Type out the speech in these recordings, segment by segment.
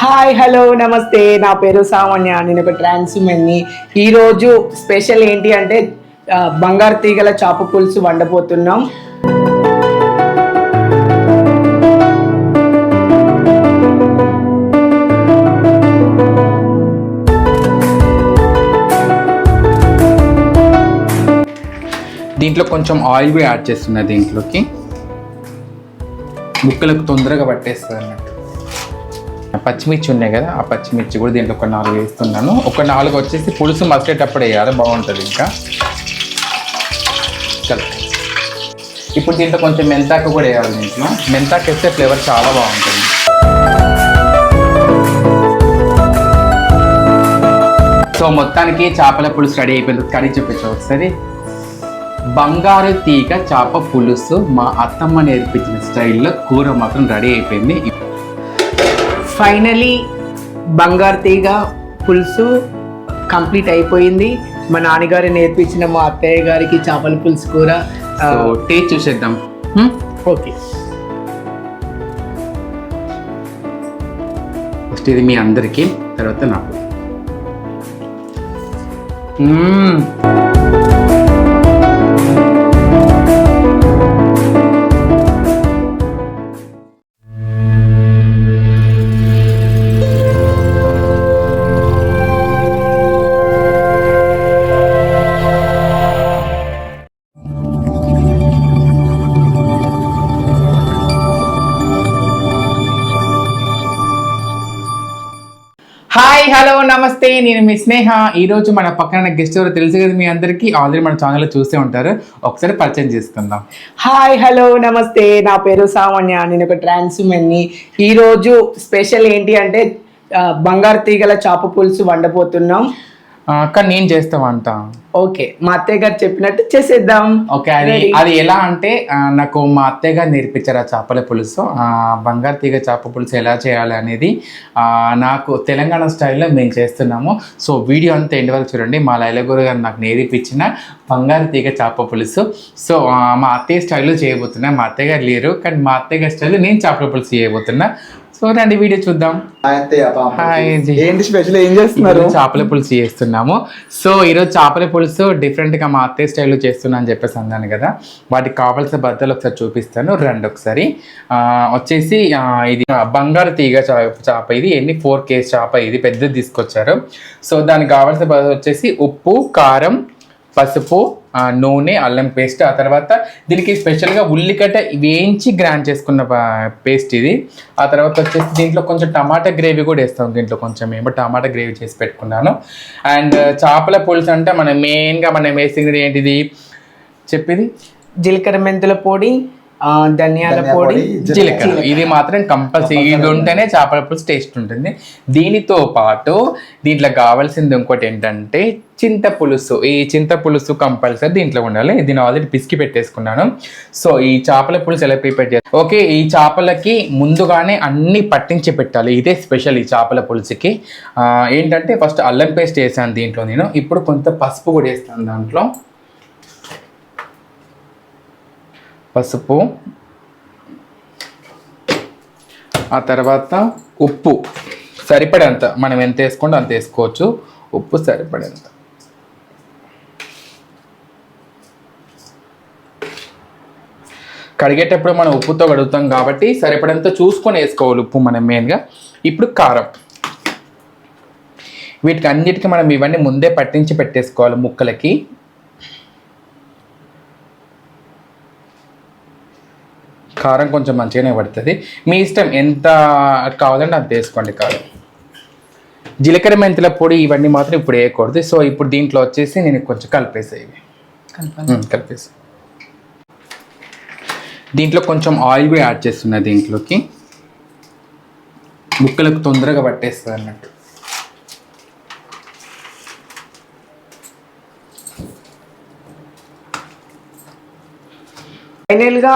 Hi hello నమస్తే. నా పేరు సామాన్య. నేను ఒక ట్రాన్స్మెన్ని ఈరోజు స్పెషల్ ఏంటి అంటే బంగారు తీగల చాప పులుసు వండబోతున్నాం. దీంట్లో కొంచెం ఆయిల్ కూడా యాడ్ చేస్తున్నా దీంట్లోకి. ముక్కలకు తొందరగా పట్టేస్తుంది అన్నట్టు పచ్చిమిర్చి ఉన్నాయి కదా ఆ పచ్చిమిర్చి కూడా దీంట్లో ఒక నాలుగు వేస్తున్నాను. ఒక నాలుగు వచ్చేసి పులుసు మసిలేటప్పుడు వేయాలి బాగుంటుంది ఇంకా. కరెక్ట్ ఇప్పుడు దీంట్లో కొంచెం మెంతాకు కూడా వేయాలి దీంట్లో. మెంతాక వేస్తే ఫ్లేవర్ చాలా బాగుంటుంది. సో మొత్తానికి చేపల పులుసు రెడీ అయిపోయింది. కర్రీ చూపించు ఒకసారి. బంగారు తీగ చేప పులుసు మా అత్తమ్మ నేర్పించిన స్టైల్లో కూర మాత్రం రెడీ అయిపోయింది. ఫైనలీ బంగారు తీగ పులుసు కంప్లీట్ అయిపోయింది. మా నాన్నగారు నేర్పించిన మా అత్తయ్య గారికి చేపల పులుసు కూర టేస్ట్ చూసేద్దాం? ఓకే. ఫస్ట్ ఇది మీ అందరికీ తర్వాత నాకు. నమస్తే నేను మీ స్నేహ. ఈ రోజు మన పక్కన గెస్ట్ ఎవరో తెలుసు కదా మీ అందరికీ. ఆల్రెడీ మన ఛానల్లో చూసే ఉంటారు. ఒకసారి పరిచయం చేసుకుందాం. హాయ్ హలో నమస్తే. నా పేరు సామాన్య. నేను ఒక ట్రాన్స్మెన్ని ఈరోజు స్పెషల్ ఏంటి అంటే బంగారు తీగల చాప పులుసు వండబోతున్నాం. కానీ నేను చేస్తా వంట. ఓకే మా అత్తయ్య గారు చెప్పినట్టు చేసేద్దాం. ఓకే అది. అది ఎలా అంటే నాకు మా అత్తయ్య గారు నేర్పించారు ఆ చేపల పులుసు. బంగారు తీగ చేప పులుసు ఎలా చేయాలి అనేది నాకు తెలంగాణ స్టైల్లో మేము చేస్తున్నాము. సో వీడియో అంతా ఎండ్ వరకు చూడండి. మా లైలగురు గారు నాకు నేర్పించిన బంగారు తీగ చేప పులుసు. సో మా అత్తయ్య స్టైల్లో చేయబోతున్నా. మా అత్తయ్య గారు లేరు కానీ మా అత్తయ్య గారి స్టైల్లో నేను చేపల పులుసు చేయబోతున్నా. సో రండి వీడియో చూద్దాం. ఏంటి స్పెషల్ ఏం చేస్తున్నారు? చేపల పులుసు చేస్తున్నాము. సో ఈరోజు చేపల పులుసు డిఫరెంట్గా మా అత్తయ్య స్టైల్లో చేస్తున్నా అని చెప్పేసి అన్నాను కదా. వాటికి కావాల్సిన బద్దలు ఒకసారి చూపిస్తాను. రండి ఒకసారి. ఆ, వచ్చేసి ఇది బంగారు తీగ చా- చేప ఇది. ఎన్ని? ఫోర్ కేస్ చేప ఇది. పెద్దది తీసుకొచ్చారు. సో దానికి కావాల్సిన బద్దలు వచ్చేసి ఉప్పు కారం పసుపు నూనె అల్లం పేస్ట్ ఆ తర్వాత దీనికి స్పెషల్గా ఉల్లిగడ్డ వేయించి గ్రైండ్ చేసుకున్న పేస్ట్ ఇది. ఆ తర్వాత వచ్చేసి దీంట్లో కొంచెం టమాటా గ్రేవీ కూడా వేస్తాం దీంట్లో కొంచెం. ఏమో టమాటా గ్రేవీ చేసి పెట్టుకున్నాను. అండ్ చేపల పులుసు అంటే మనం మెయిన్గా మనం వేసింది ఏంటిది? చెప్పేది? జీలకర్ర మెంతుల పొడి ధనియాల పొడి పొడి, జీలకర్ర. ఇది మాత్రం కంపల్సరీ ఇది ఉంటేనే చేపల పులుసు టేస్ట్ ఉంటుంది. దీనితో పాటు దీంట్లో కావాల్సింది ఇంకోటి ఏంటంటే చింత పులుసు ఈ చింత పులుసు కంపల్సరీ దీంట్లో ఉండాలి. దీన్ని ఆల్రెడీ పిసికి పెట్టేసుకున్నాను. సో ఈ చేపల పులుసు ఎలా ప్రిపేర్ చేయాలి? ఓకే ఈ చేపలకి ముందుగానే అన్ని పట్టించి పెట్టాలి. ఇదే స్పెషల్ ఈ చేపల పులుసుకి. ఏంటంటే ఫస్ట్ అల్లం పేస్ట్ వేసాను దీంట్లో నేను. ఇప్పుడు కొంత పసుపు కూడా వేస్తాను దాంట్లో. పసుపు. ఆ తర్వాత ఉప్పు. సరిపడేంత మనం ఎంత వేసుకుంటే అంత వేసుకోవచ్చు. ఉప్పు సరిపడేంత. కడిగేటప్పుడు మనం ఉప్పుతో కడుగుతాం కాబట్టి సరిపడేంత చూసుకొని వేసుకోవాలి ఉప్పు మనం మెయిన్గా ఇప్పుడు కారం. వీటికి అన్నిటికీ మనం ఇవన్నీ ముందే పట్టించి పెట్టేసుకోవాలి ముక్కలకి. కారం కొంచెం మంచిగానే పడుతుంది. మీ ఇష్టం ఎంత కావాలంటే అంత వేసుకోండి కారం. జీలకర్ర మెంతుల పొడి ఇవన్నీ మాత్రం ఇప్పుడు వేయకూడదు. సో ఇప్పుడు దీంట్లో వచ్చేసి నేను కొంచెం కలిపేసాయి. ఇవి కలిపేసి దీంట్లో కొంచెం ఆయిల్ కూడా యాడ్ చేస్తున్నా దీంట్లోకి. ముక్కలకు తొందరగా పట్టేస్తుంది అన్నట్టు. ఫైనల్గా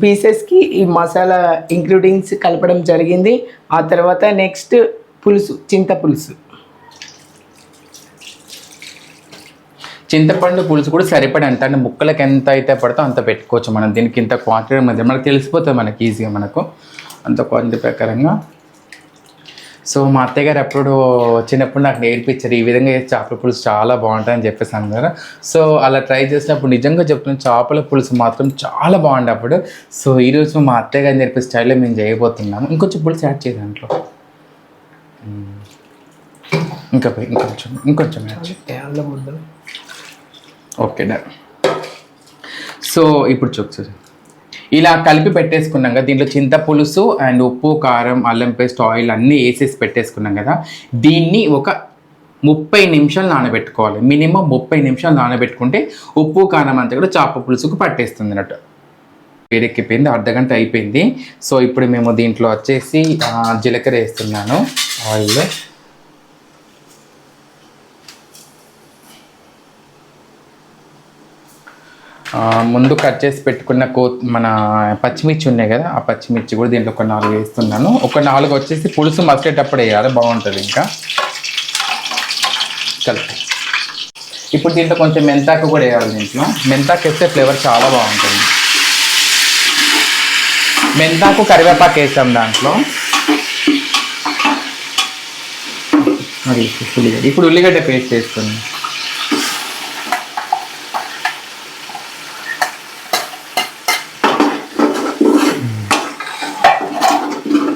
పీసెస్కి ఈ మసాలా ఇంక్లూడింగ్స్ కలపడం జరిగింది. ఆ తర్వాత నెక్స్ట్ పులుసు చింతపులుసు చింతపండు పులుసు కూడా సరిపడంత అంటే ముక్కలకి ఎంత అయితే పడుతో అంత పెట్టుకోవచ్చు మనం. దీనికి ఇంత క్వాంటిటీ మధ్య మనకు తెలిసిపోతుంది మనకి ఈజీగా మనకు. అంత క్వాంటిటీ ప్రకారంగా. సో మా అత్తయ్య గారు ఎప్పుడు చిన్నప్పుడు నాకు నేర్పించారు. ఈ విధంగా చేపల పులుసు చాలా బాగుంటుందని చెప్పేసి అన్నారు సో అలా ట్రై చేసినప్పుడు నిజంగా చెప్తున్నాను చేపల పులుసు మాత్రం చాలా బాగుండే అప్పుడు. సో ఈరోజు మా అత్తయ్య గారు నేర్పే స్టైల్లో మేము చేయబోతున్నాము. ఇంకొంచెం పులుసు యాడ్ చేయ దాంట్లో. ఇంకా ఇంకొంచెం ఇంకొంచెం యాడ్ ఓకే డన్. సో ఇప్పుడు చూసు ఇలా కలిపి పెట్టేసుకున్నాం కదా. దీంట్లో చింత పులుసు అండ్ ఉప్పు కారం అల్లం పేస్ట్ ఆయిల్ అన్నీ వేసేసి పెట్టేసుకున్నాం కదా. దీన్ని ఒక ముప్పై నిమిషాలు నానబెట్టుకోవాలి. మినిమం ముప్పై నిమిషాలు నానబెట్టుకుంటే ఉప్పు కారం అంతా కూడా చేప పులుసుకు పట్టేస్తుంది అన్నట్టు. వేడెక్కిపోయింది అర్ధ గంట అయిపోయింది. సో ఇప్పుడు మేము దీంట్లో వచ్చేసి జీలకర్ర వేస్తున్నాను ఆయిల్లో ఆ, ముందు కట్ చేసి పెట్టుకున్న కో మన పచ్చిమిర్చి ఉన్నాయి కదా ఆ పచ్చిమిర్చి కూడా దీంట్లో ఒక నాలుగు వేస్తున్నాను. ఒక నాలుగు వచ్చేసి పులుసు మసిలేటప్పుడు వేయాలి బాగుంటుంది ఇంకా. కలిపి. ఇప్పుడు దీంట్లో కొంచెం మెంతాకు కూడా వేయాలి దీంట్లో. మెంతాకు వేస్తే ఫ్లేవర్ చాలా బాగుంటుంది. మెంతాకు కరివేపాకు వేసాం దాంట్లో. ఉల్లిగడ్డ ఇప్పుడు ఉల్లిగడ్డ పేస్ట్ వేస్తుంది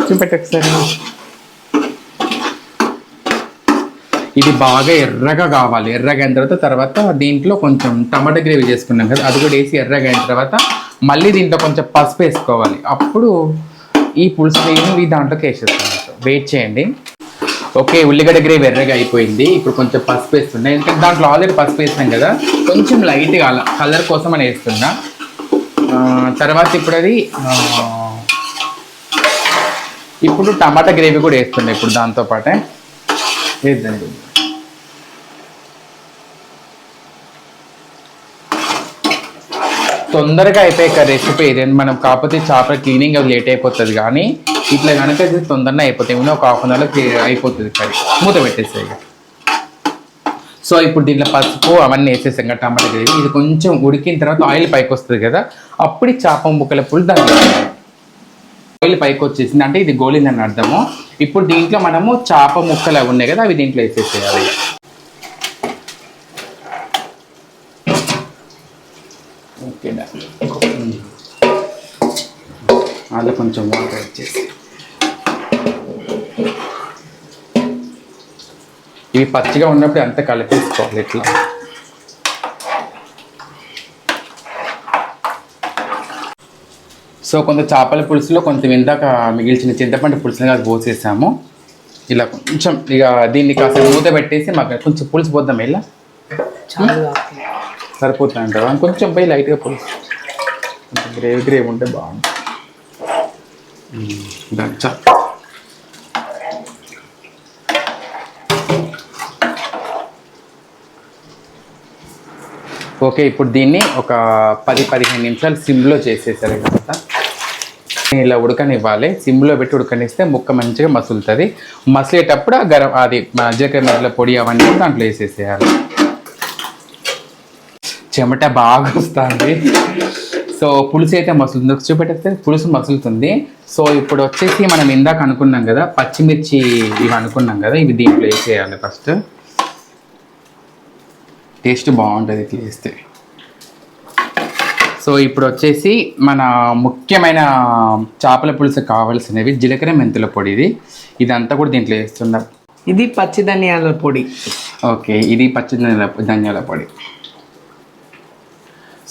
చూపెట్టు ఒకసారి ఇది బాగా ఎర్రగా కావాలి. ఎర్రగా అయిన తర్వాత తర్వాత దీంట్లో కొంచెం టమాటా గ్రేవీ చేసుకున్నాం కదా అది కూడా వేసి ఎర్రగా అయిన తర్వాత మళ్ళీ దీంట్లో కొంచెం పసుపు వేసుకోవాలి. అప్పుడు ఈ పులుసు నేను ఈ దాంట్లోకి వేసేస్తాను. వెయిట్ చేయండి. ఓకే ఉల్లిగడ్డ గ్రేవీ ఎర్రగా అయిపోయింది. ఇప్పుడు కొంచెం పసుపు వేస్తున్నా. ఎందుకంటే దాంట్లో ఆల్రెడీ పసుపు వేస్తాం కదా కొంచెం లైట్గా కలర్ కోసం అని వేస్తున్నా. తర్వాత ఇప్పుడు అది ఇప్పుడు టమాటా గ్రేవీ కూడా వేస్తున్నా ఇప్పుడు దాంతో పాటే. వేద్దండి తొందరగా కదా రెసిపీ ఏదైనా మనం కాకపోతే చేపల క్లీనింగ్ అవి లేట్ అయిపోతుంది కానీ ఇట్లా కనుక ఇది తొందరగా అయిపోతాయి. ఏమైనా ఒక హాఫ్ అన్ అవర్లో అయిపోతుంది కర్రీ. మూత పెట్టేస్తాయి సో ఇప్పుడు దీంట్లో పసుపు అవన్నీ వేసేసాం కదా టమాటా గ్రేవీ. ఇది కొంచెం ఉడికిన తర్వాత ఆయిల్ పైకి వస్తుంది కదా అప్పుడు చేప ముక్కల పులు దాన్ని ఆయిల్ పైకి వచ్చేసింది. అంటే ఇది గోలిందని అర్థము. ఇప్పుడు దీంట్లో మనము చేప ముక్కలు అవి ఉన్నాయి కదా అవి దీంట్లో వేసేసేయాలి. ఓకే అందులో కొంచెం వాటర్ వచ్చేసి. ఇవి పచ్చిగా ఉన్నప్పుడు అంత కలిపేసుకోవాలి ఇట్లా. సో కొంత చేపల పులుసులో కొంత ఇందాక మిగిల్చిన చింతపండు పులుసుని అది పోసేసాము. ఇలా కొంచెం ఇక దీన్ని కాస్త మూత పెట్టేసి మాకు కొంచెం పులుసు పోద్దాం ఇలా? చాలా కావాలి. సరిపోతుంది అంటారా కొంచెం పోయి లైట్గా పులుసు. కొంచెం గ్రేవీ గ్రేవీ ఉంటే బాగుంటుంది ఓకే ఇప్పుడు దీన్ని ఒక పది పదిహేను నిమిషాలు సిమ్లో చేసేసారు కదా ఇలా ఉడకనివ్వాలి. సిమ్లో పెట్టి ఉడకనిస్తే ముక్క మంచిగా మసులుతుంది. మసిలేటప్పుడు ఆ గరం అది మన జీలకర్ర పొడి అవన్నీ కూడా దాంట్లో వేసేసేయాలి. చెమట బాగా వస్తుంది. సో పులుసు అయితే మసులుతుంది. చూపెట్టేస్తే పులుసు మసులుతుంది. సో ఇప్పుడు వచ్చేసి మనం ఇందాక అనుకున్నాం కదా పచ్చిమిర్చి ఇవి అనుకున్నాం కదా ఇవి దీంట్లో వేసేయాలి ఫస్ట్. టేస్ట్ బాగుంటుంది ఇట్లా వేస్తే. సో ఇప్పుడు వచ్చేసి మన ముఖ్యమైన చేపల పులుసు కావాల్సినవి జీలకర్ర మెంతుల పొడి ఇది. ఇదంతా కూడా దీంట్లో వేస్తున్నా ఇది పచ్చి ధనియాల పొడి. ఓకే ఇది పచ్చి ధనియాల ధనియాల పొడి.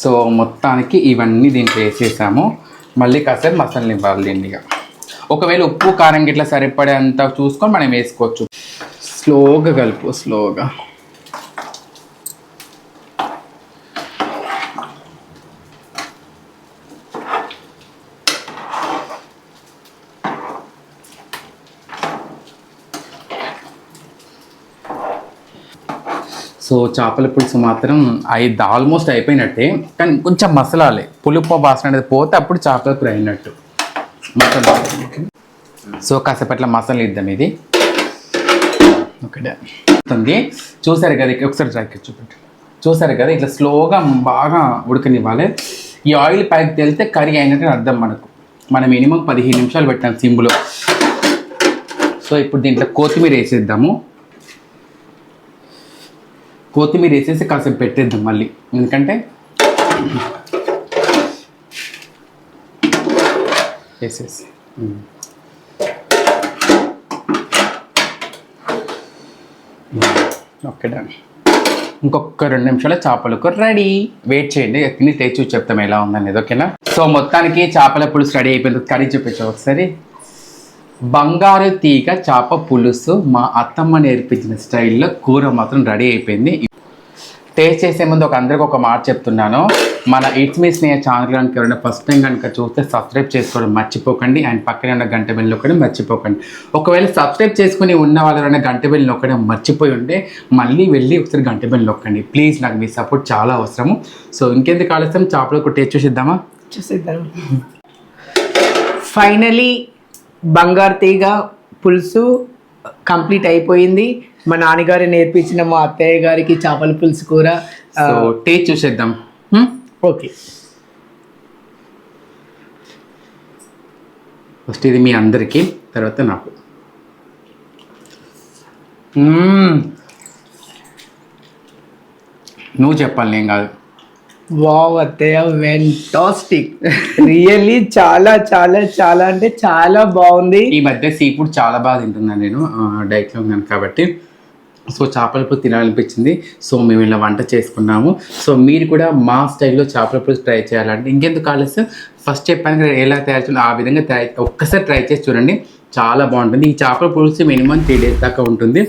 సో మొత్తానికి ఇవన్నీ దీంట్లో వేసేసాము. మళ్ళీ కాసేపు మసాలా ఇవ్వాలి దీన్ని ఇక. ఒకవేళ ఉప్పు కారం గిట్లా సరిపడేంత చూసుకొని మనం వేసుకోవచ్చు. స్లోగా కలుపు స్లోగా. సో చేపల పులుసు మాత్రం అయి ఆల్మోస్ట్ అయిపోయినట్టే కానీ కొంచెం మసలాలి. పులుపు వాసన అనేది పోతే అప్పుడు చేపల కూర అయినట్టు. మసాలా సో కాసేపట్ల మసాలా ఇద్దాం ఇది. ఒకటే. ఉంది చూసారు కదా ఒకసారి ట్రై చూపెట్టు చూసారు కదా ఇట్లా స్లోగా బాగా ఉడకనివ్వాలి. ఈ ఆయిల్ ప్యాక్ తెలితే కర్రీ అయినట్టు అర్థం మనకు. మనం మినిమం పదిహేను నిమిషాలు పెట్టాం సింబులో. సో ఇప్పుడు దీంట్లో కొత్తిమీర వేసేద్దాము. కొత్తిమీర వేసేసి కాసేపు పెట్టేద్దాం మళ్ళీ. ఎందుకంటే వేసేసి. Okay done. ఇంకొక రెండు నిమిషాలు చేపల కూర రెడీ. వెయిట్ చేయండి. తిని తెచ్చి చూసి చెప్తాం ఎలా ఉందనేది ఓకేనా? సో మొత్తానికి చేపల పులుసు రెడీ అయిపోయింది. కర్రీ చూపించావు ఒకసారి. బంగారు తీగ చేప పులుసు మా అత్తమ్మ నేర్పించిన స్టైల్లో కూర మాత్రం రెడీ అయిపోయింది. టేస్ట్ చేసే ముందు ఒక అందరికి ఒక మాట చెప్తున్నాను. మన ఇట్స్ మీ స్నేహ ఛానల్ కనుక ఎవరైనా ఫస్ట్ టైం కనుక చూస్తే సబ్స్క్రైబ్ చేసుకోవడం మర్చిపోకండి. అండ్ పక్కనే ఉన్న గంట బెల్ నొక్కడం మర్చిపోకండి. ఒకవేళ సబ్స్క్రైబ్ చేసుకుని ఉన్న వాళ్ళు ఎవరైనా గంట బెల్ నొక్కడం మర్చిపోయి ఉంటే మళ్ళీ వెళ్ళి ఒకసారి గంట బెల్ నొక్కండి. ప్లీజ్ నాకు మీ సపోర్ట్ చాలా అవసరము. సో ఇంకెందుకు ఆలస్యం? చేపలకు టేస్ట్ చూసిద్దామా? చూసేద్దాం. ఫైనలీ బంగారు తీగ పులుసు కంప్లీట్ అయిపోయింది. మా నాన్నగారు నేర్పించిన మా అత్తయ్య గారికి చేపల పులుసు కూర సో టేస్ట్ చూసేద్దాం. హ్మ్? ఓకే. ఫస్ట్ ఇది మీ అందరికీ తర్వాత నాకు. నువ్వు చెప్పాలి నేను కాదు. వావ్ అత్తయ్య వెంటాస్టిక్ రియల్లీ చాలా చాలా చాలా అంటే చాలా బాగుంది. ఈ మధ్య సీ ఫుడ్ చాలా బాగా తింటున్నాను నేను డైట్లో ఉన్నాను కాబట్టి. సో చేపల పులుసు తినాలనిపించింది. సో మేము ఇలా వంట చేసుకున్నాము. సో మీరు కూడా మా స్టైల్లో చేపల పులుసు ట్రై చేయాలంటే ఇంకెందుకు ఆలస్యం? ఫస్ట్ చెప్పాను ఎలా తయారు చేయాలి ఆ విధంగా తయారు ఒక్కసారి ట్రై చేసి చూడండి. చాలా బాగుంటుంది. ఈ చేపల పులుసు మినిమం త్రీ డేస్ దాకా ఉంటుంది.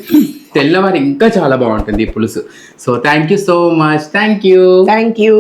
తెల్లవారి ఇంకా చాలా బాగుంటుంది ఈ పులుసు. So thank you so much thank you thank you